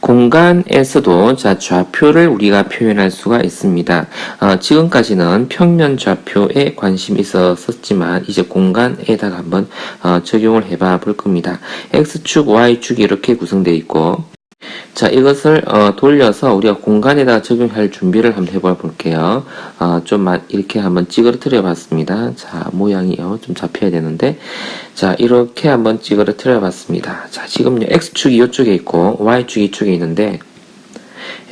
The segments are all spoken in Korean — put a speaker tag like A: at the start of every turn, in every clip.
A: 공간에서도 자 좌표를 우리가 표현할 수가 있습니다. 어, 지금까지는 평면 좌표에 관심이 있었지만 이제 공간에다가 한번 어, 적용을 해봐 볼 겁니다. x축, y축이 이렇게 구성되어 있고 자, 이것을 어, 돌려서 우리가 공간에다가 적용할 준비를 한번 해봐 볼게요. 어, 좀 마- 이렇게 한번 찌그러뜨려 봤습니다. 자, 모양이 요. 좀 잡혀야 되는데. 자, 이렇게 한번 찌그러뜨려 봤습니다. 자, 지금요, X축이 이쪽에 있고, Y축이 이쪽에 있는데,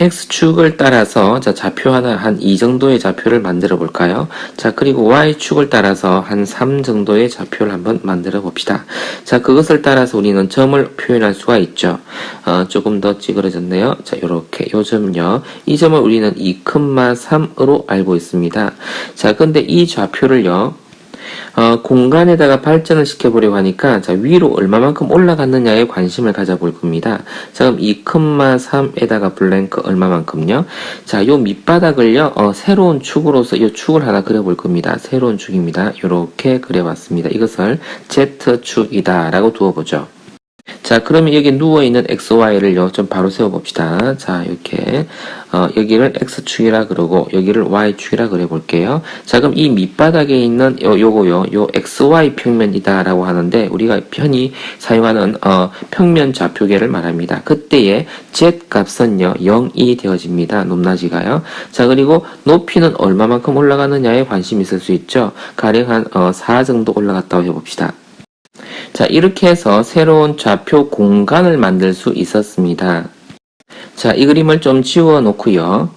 A: X축을 따라서 자, 좌표 하나 한 2 정도의 좌표를 만들어 볼까요? 자, 그리고 Y축을 따라서 한 3 정도의 좌표를 한번 만들어 봅시다. 자, 그것을 따라서 우리는 점을 표현할 수가 있죠. 어, 조금 더 찌그러졌네요. 자, 요렇게. 요 점요. 이 점을 우리는 2,3으로 알고 있습니다. 자, 근데 이 좌표를요. 어, 공간에다가 발전을 시켜보려고 하니까 자, 위로 얼마만큼 올라갔느냐에 관심을 가져볼 겁니다. 자, 그럼 2,3에다가 블랭크 얼마만큼요? 자, 요 밑바닥을요, 어, 새로운 축으로서 이 축을 하나 그려볼 겁니다. 새로운 축입니다. 요렇게 그려봤습니다. 이것을 Z축이다 라고 두어보죠. 자, 그러면 여기 누워있는 XY를요, 좀 바로 세워봅시다. 자, 이렇게, 어, 여기를 X축이라 그러고, 여기를 Y축이라 그려볼게요. 자, 그럼 이 밑바닥에 있는 요, 요거요, 요 XY 평면이다라고 하는데, 우리가 편히 사용하는, 어, 평면 좌표계를 말합니다. 그때의 Z 값은요, 0이 되어집니다. 높낮이가요. 자, 그리고 높이는 얼마만큼 올라가느냐에 관심이 있을 수 있죠. 가령 한, 어, 4 정도 올라갔다고 해봅시다. 자, 이렇게 해서 새로운 좌표 공간을 만들 수 있었습니다. 자, 이 그림을 좀 지워 놓고요.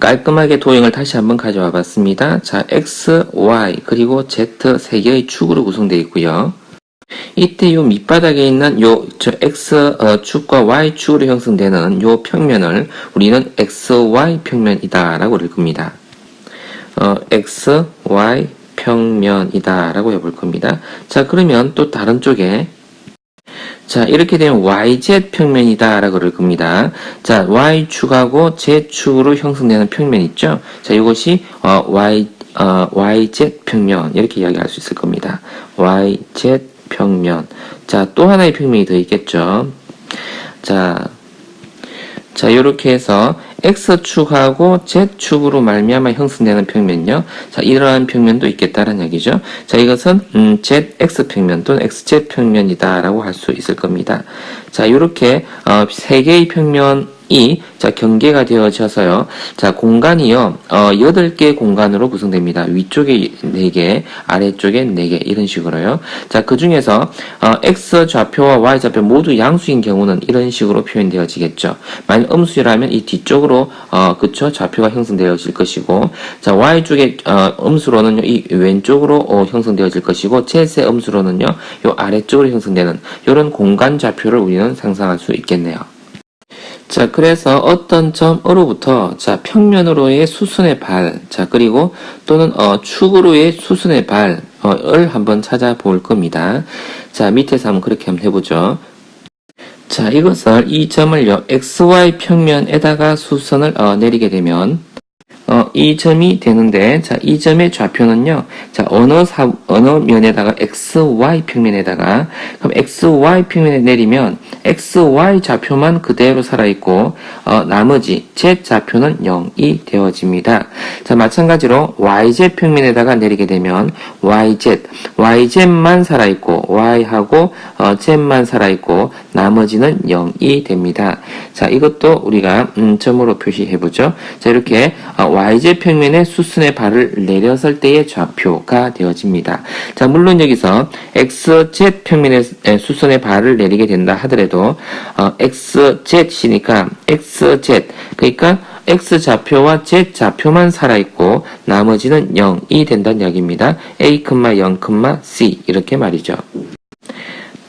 A: 깔끔하게 도형을 다시 한번 가져와 봤습니다. 자, X, Y, 그리고 Z 세 개의 축으로 구성되어 있고요. 이때 요 밑바닥에 있는 요, 저 X 어, 축과 Y 축으로 형성되는 요 평면을 우리는 XY 평면이다라고 겁니다. 어, X, Y 평면이다 라고 해볼 겁니다. 자, 그러면 또 다른 쪽에 자, 이렇게 되면 YZ 평면이다 라고 그럴 겁니다. 자, Y축하고 Z축으로 형성되는 평면 있죠? 자, 이것이 어, Y, 어, YZ 평면 이렇게 이야기할 수 있을 겁니다. YZ 평면. 자, 또 하나의 평면이 더 있겠죠? 자, 자, 이렇게 해서 X축하고 Z축으로 말미암아 형성되는 평면요. 자, 이러한 평면도 있겠다는 얘기죠. 자, 이것은 음, ZX 평면 또는 XZ 평면이다라고 할 수 있을 겁니다. 자, 이렇게 어, 세 개의 평면 이 자 경계가 되어져서요. 자 공간이요. 어, 8개 공간으로 구성됩니다. 위쪽에 4개, 아래쪽에 4개 이런 식으로요. 자, 그 중에서 어, X 좌표와 Y 좌표 모두 양수인 경우는 이런 식으로 표현되어지겠죠. 만약 음수라면 이 뒤쪽으로 어, 그쵸 좌표가 형성되어질 것이고 자, Y 쪽에 어, 음수로는요. 이 왼쪽으로 어, 형성되어질 것이고 Z의 음수로는요. 요 아래쪽으로 형성되는 이런 공간 좌표를 우리는 상상할 수 있겠네요. 자, 그래서 어떤 점으로부터, 자, 평면으로의 수순의 발, 자, 그리고 또는, 어, 축으로의 수순의 발, 어, 을 한번 찾아볼 겁니다. 자, 밑에서 한번 그렇게 한번 해보죠. 자, 이것을, 이 점을요, XY 평면에다가 수선을, 어, 내리게 되면, 어, 이 점이 되는데, 자, 이 점의 좌표는요, 자, 어느 사, 어느 면에다가 XY 평면에다가, 그럼 XY 평면에 내리면, XY 좌표만 그대로 살아있고, 어, 나머지 Z 좌표는 0이 되어집니다. 자, 마찬가지로 YZ 평면에다가 내리게 되면, YZ, YZ만 살아있고, Y하고, 어, Z만 살아있고, 나머지는 0이 됩니다. 자, 이것도 우리가, 음, 점으로 표시해 보죠. 자, 이렇게, 어, YZ 평면에 수순의 발을 내렸을 때의 좌표가 되어집니다. 자, 물론 여기서 XZ 평면에 에, 수순의 발을 내리게 된다 하더라도 어, XZ이니까 XZ 그러니까 X 좌표와 Z 좌표만 살아있고 나머지는 0이 된다는 이야기입니다. A, 0, C 이렇게 말이죠.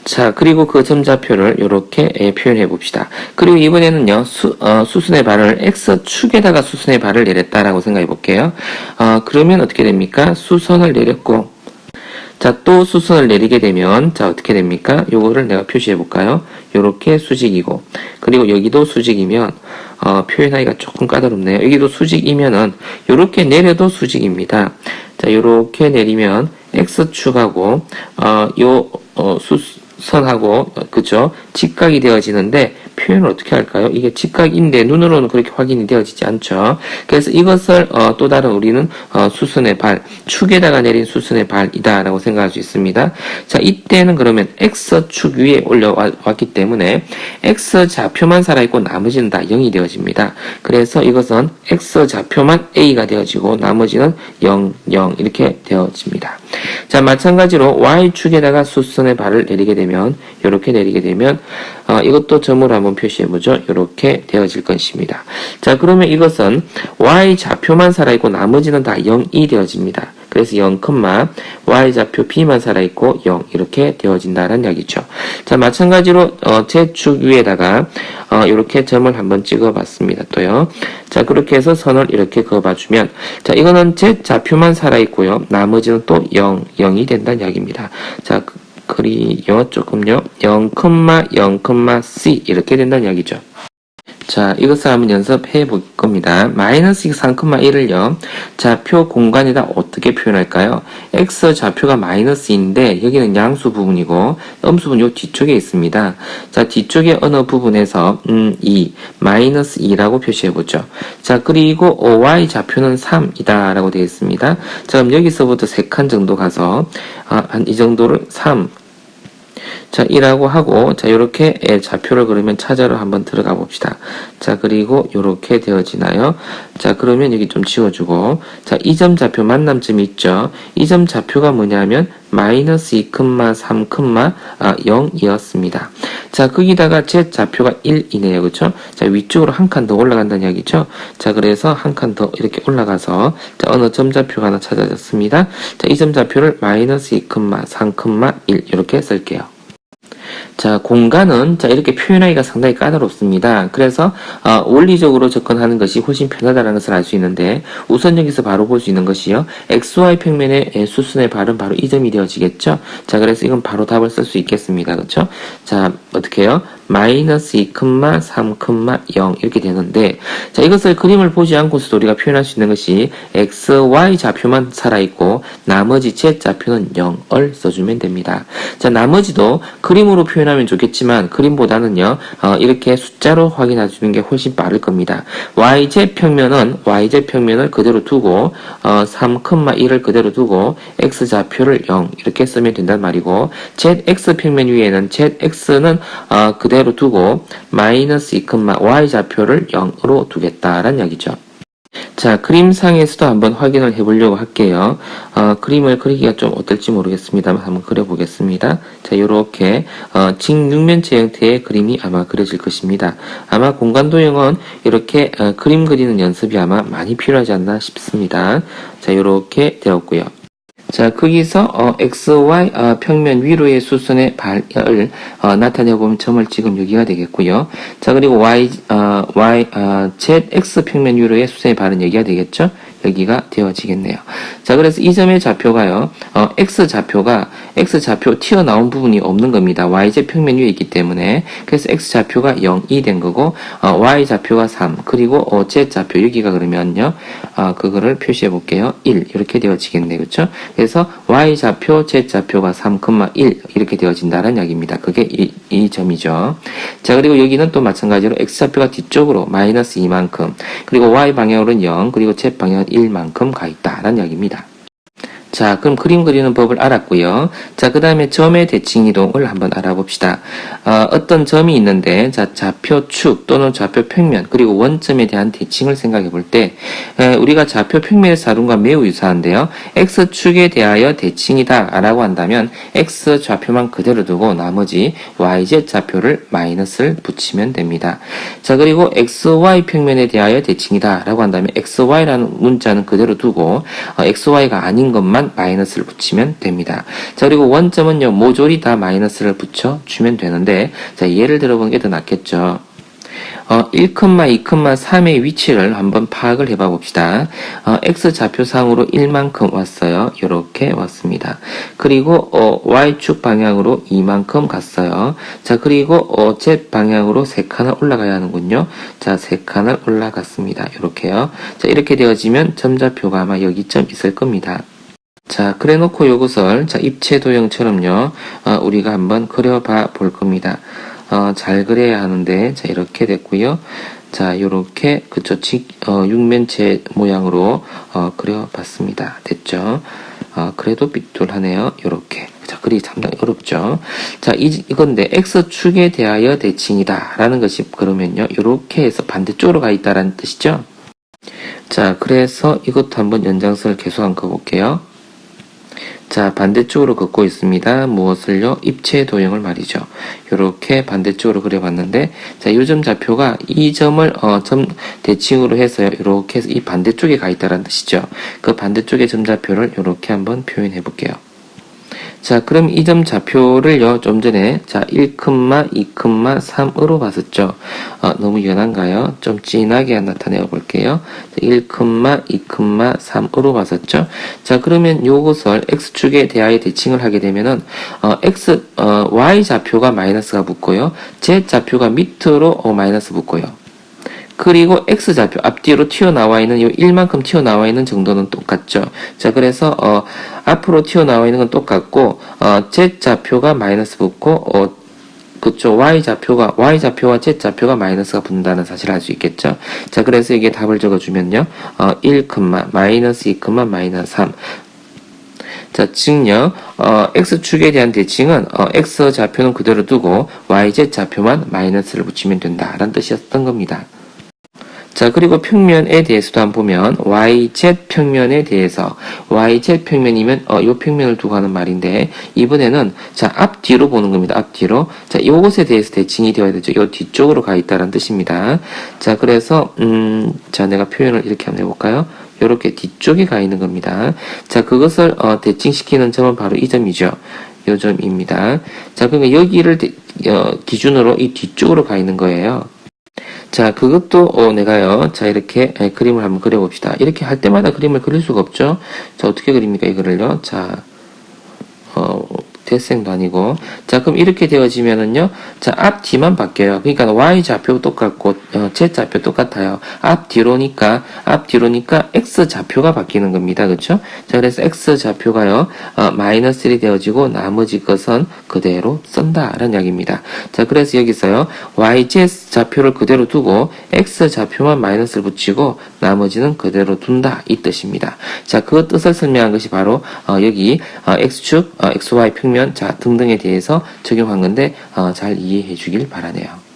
A: 자, 그리고 그 점좌표를 이렇게 표현해 봅시다. 그리고 이번에는요, 수, 어, 수순의 발을 X축에다가 수순의 발을 내렸다라고 생각해 볼게요. 어, 그러면 어떻게 됩니까? 수선을 내렸고, 자, 또 수선을 내리게 되면, 자, 어떻게 됩니까? 요거를 내가 표시해 볼까요? 요렇게 수직이고, 그리고 여기도 수직이면, 어, 표현하기가 조금 까다롭네요. 여기도 수직이면은, 요렇게 내려도 수직입니다. 자, 요렇게 내리면, X축하고, 어, 요, 어, 수, 선하고 어, 그죠 직각이 되어지는데 표현을 어떻게 할까요? 이게 직각인데 눈으로는 그렇게 확인이 되어지지 않죠. 그래서 이것을 어, 또 다른 우리는 어, 수순의 발 축에다가 내린 수순의 발이다라고 생각할 수 있습니다. 자 이때는 그러면 x 축 위에 올려왔기 때문에 x 좌표만 살아있고 나머지는 다 0이 되어집니다. 그래서 이것은 x 좌표만 a가 되어지고 나머지는 0, 0 이렇게 되어집니다. 자 마찬가지로 y축에다가 수선의 발을 내리게 되면 이렇게 내리게 되면 어, 이것도 점으로 한번 표시해 보죠. 이렇게 되어질 것입니다. 자 그러면 이것은 y 좌표만 살아있고 나머지는 다 0이 되어집니다. 그래서 0, y 좌표 b만 살아있고 0 이렇게 되어진다는 이야기죠. 자 마찬가지로 어, 제축 위에다가 어, 이렇게 점을 한번 찍어봤습니다. 또요. 자 그렇게 해서 선을 이렇게 그어봐주면 자 이거는 z 좌표만 살아있고요. 나머지는 또 0, 0이 된다는 이야기입니다. 자 그- 그리요 조금요 0,0,c 이렇게 된다는 이야기죠. 자, 이것을 한번 연습해 볼 겁니다. 마이너스 3,1을요. 좌표 공간에다 어떻게 표현할까요? x 좌표가 마이너스인데 여기는 양수 부분이고 음수분 요 뒤쪽에 있습니다. 자, 뒤쪽에 어느 부분에서 음, 2, 마이너스 2라고 표시해 보죠. 자, 그리고 어, y 좌표는 3이다 라고 되어 있습니다. 자, 그럼 여기서부터 3칸 정도 가서 아, 한 이 정도를 3, 자, 1하고 하고, 자, 요렇게 예, 좌표를 그러면 찾아러 한번 들어가 봅시다. 자, 그리고 요렇게 되어지나요? 자, 그러면 여기 좀 지워주고, 자, 이점 좌표 만남점이 있죠? 이점 좌표가 뭐냐면, 마이너스 2,3, 아, 0이었습니다. 자, 거기다가 제 좌표가 1이네요. 그쵸? 자, 위쪽으로 한 칸 더 올라간다는 이야기죠? 자, 그래서 한 칸 더 이렇게 올라가서, 자, 어느 점 좌표가 하나 찾아졌습니다. 자, 이 점 좌표를 마이너스 2,3, 1 이렇게 쓸게요. 자, 공간은 자 이렇게 표현하기가 상당히 까다롭습니다. 그래서 어, 원리적으로 접근하는 것이 훨씬 편하다는 것을 알 수 있는데 우선 여기서 바로 볼 수 있는 것이요. xy 평면의 에, 수순의 발은 바로 이 점이 되어지겠죠. 자, 그래서 이건 바로 답을 쓸 수 있겠습니다. 그렇죠? 자, 어떻게 해요? 마이너스 2,3,0 이렇게 되는데 자 이것을 그림을 보지 않고서도 우리가 표현할 수 있는 것이 x, y 좌표만 살아있고 나머지 z 좌표는 0을 써주면 됩니다. 자 나머지도 그림으로 표현하면 좋겠지만 그림보다는요 어, 이렇게 숫자로 확인해 주는 게 훨씬 빠를 겁니다. yz 평면은 yz 평면을 그대로 두고 어, 3,1을 그대로 두고 x 좌표를 0 이렇게 쓰면 된단 말이고 zx 평면 위에는 zx는 어, 그대로 두고 마이너스 2, y 좌표를 0으로 두겠다라는 이야기죠. 자, 그림상에서도 한번 확인을 해보려고 할게요. 어, 그림을 그리기가 좀 어떨지 모르겠습니다만 한번 그려보겠습니다. 자, 요렇게 어, 직육면체 형태의 그림이 아마 그려질 것입니다. 아마 공간도형은 이렇게 어, 그림 그리는 연습이 아마 많이 필요하지 않나 싶습니다. 자, 요렇게 되었고요. 자, 거기서 어, XY 어, 평면 위로의 수선의 발을 어, 나타내보면 점을 찍으면 여기가 되겠고요. 자, 그리고 Y, 어, Y, 어, ZX 평면 위로의 수선의 발은 여기가 되겠죠? 여기가 되어지겠네요. 자, 그래서 이 점의 좌표가요, 어, X 좌표가, X 좌표 튀어나온 부분이 없는 겁니다. YZ 평면 위에 있기 때문에. 그래서 X 좌표가 0이 된 거고, 어, Y 좌표가 3, 그리고 어, Z 좌표, 여기가 그러면요, 어, 그거를 표시해 볼게요. 1, 이렇게 되어지겠네요. 그쵸? 그래서 Y 좌표, Z 좌표가 3,1 이렇게 되어진다는 이야기입니다. 그게 이, 이 점이죠. 자, 그리고 여기는 또 마찬가지로 X 좌표가 뒤쪽으로 마이너스 2만큼, 그리고 Y 방향으로는 0, 그리고 Z 방향은 1만큼 가 있다라는 이야기입니다. 자, 그럼 그림 그리는 법을 알았고요. 자, 그 다음에 점의 대칭 이동을 한번 알아봅시다. 어, 떤 점이 있는데, 자, 좌표축 또는 좌표 평면, 그리고 원점에 대한 대칭을 생각해 볼 때, 에, 우리가 좌표 평면의 사lum과 매우 유사한데요. x축에 대하여 대칭이다 라고 한다면, x 좌표만 그대로 두고 나머지 yz 좌표를 마이너스를 붙이면 됩니다. 자, 그리고 xy 평면에 대하여 대칭이다 라고 한다면, xy라는 문자는 그대로 두고, 어, xy가 아닌 것만 마이너스를 붙이면 됩니다. 자, 그리고 원점은요, 모조리 다 마이너스를 붙여주면 되는데, 자, 예를 들어보는 게 더 낫겠죠. 어, 1, 2, 3의 위치를 한번 파악을 해봐 봅시다. 어, x 좌표상으로 1만큼 왔어요. 이렇게 왔습니다. 그리고 어, y축 방향으로 2만큼 갔어요. 자, 그리고 어, z 방향으로 3칸을 올라가야 하는군요. 자, 3칸을 올라갔습니다. 이렇게요. 자, 이렇게 되어지면 점좌표가 아마 여기쯤 있을 겁니다. 자, 그래 놓고 요것을, 자, 입체 도형처럼요, 어, 우리가 한번 그려봐 볼 겁니다. 어, 잘 그려야 하는데, 자, 이렇게 됐고요 자, 요렇게, 그쵸, 직, 어, 육면체 모양으로, 어, 그려봤습니다. 됐죠? 어, 그래도 삐뚤하네요. 요렇게. 자, 그리기 상당히 어렵죠? 자, 이, 이건데, X축에 대하여 대칭이다. 라는 것이, 그러면요, 요렇게 해서 반대쪽으로 가 있다라는 뜻이죠? 자, 그래서 이것도 한번 연장선을 계속 한번 그어볼게요. 자, 반대쪽으로 긋고 있습니다. 무엇을요? 입체 도형을 말이죠. 이렇게 반대쪽으로 그려봤는데, 자, 요점 좌표가 이 점을, 어, 점, 대칭으로 해서요. 이렇게 해서 이 반대쪽에 가 있다는 뜻이죠. 그 반대쪽의 점 좌표를 이렇게 한번 표현해 볼게요. 자, 그럼 이 점 좌표를요, 좀 전에, 자, 1, 2, 3으로 봤었죠. 어, 너무 연한가요? 좀 진하게 나타내어 볼게요. 1, 2, 3으로 봤었죠. 자, 그러면 요것을 x축에 대하여 대칭을 하게 되면은, 어, x, 어, y 좌표가 마이너스가 붙고요. z 좌표가 밑으로 어, 마이너스 붙고요. 그리고 x좌표 앞뒤로 튀어나와 있는 이 1만큼 튀어나와 있는 정도는 똑같죠. 자, 그래서 어, 앞으로 튀어나와 있는 건 똑같고 어, z좌표가 마이너스 붙고 어, 그쵸 y좌표가 y좌표와 z좌표가 마이너스가 붙는다는 사실을 알 수 있겠죠. 자, 그래서 이게 답을 적어주면요. 어, 1, 마이너스 2, 마이너스 3 자, 즉요, 어, x축에 대한 대칭은, 어, x 좌표는 그대로 두고, yz 좌표만 마이너스를 붙이면 된다 라는 뜻이었던 겁니다. 자, 그리고 평면에 대해서도 한번 보면 YZ 평면에 대해서 YZ 평면이면 어, 요 평면을 두고 하는 말인데 이번에는 자, 앞뒤로 보는 겁니다. 앞뒤로. 자, 요것에 대해서 대칭이 되어야 되죠. 요 뒤쪽으로 가 있다는 뜻입니다. 자, 그래서 음, 자, 내가 표현을 이렇게 한번 해 볼까요? 요렇게 뒤쪽에 가 있는 겁니다. 자, 그것을 어, 대칭시키는 점은 바로 이 점이죠. 요 점입니다. 자, 그러면 여기를 대, 어, 기준으로 이 뒤쪽으로 가 있는 거예요. 자, 그것도 어, 내가요. 자, 이렇게 에, 그림을 한번 그려봅시다. 이렇게 할 때마다 그림을 그릴 수가 없죠. 자, 어떻게 그립니까? 이거를요. 자, 어, 대생도 아니고. 자, 그럼 이렇게 되어지면은요. 자, 앞뒤만 바뀌어요. 그러니까 Y 좌표 똑같고, 어, Z 좌표 똑같아요. 앞뒤로니까, 앞뒤로니까 X 좌표가 바뀌는 겁니다. 그쵸? 자, 그래서 X 좌표가요, 어, 마이너스 1이 되어지고, 나머지 것은 그대로 쓴다 라는 이야기입니다. 자, 그래서 여기서요, YZ 좌표를 그대로 두고, X 좌표만 마이너스를 붙이고, 나머지는 그대로 둔다. 이 뜻입니다. 자, 그 뜻을 설명한 것이 바로, 어, 여기, 어, X축, 어, XY 평 면, 자, 등등에 대해서 적용한 건데, 어, 잘 이해해 주길 바라네요.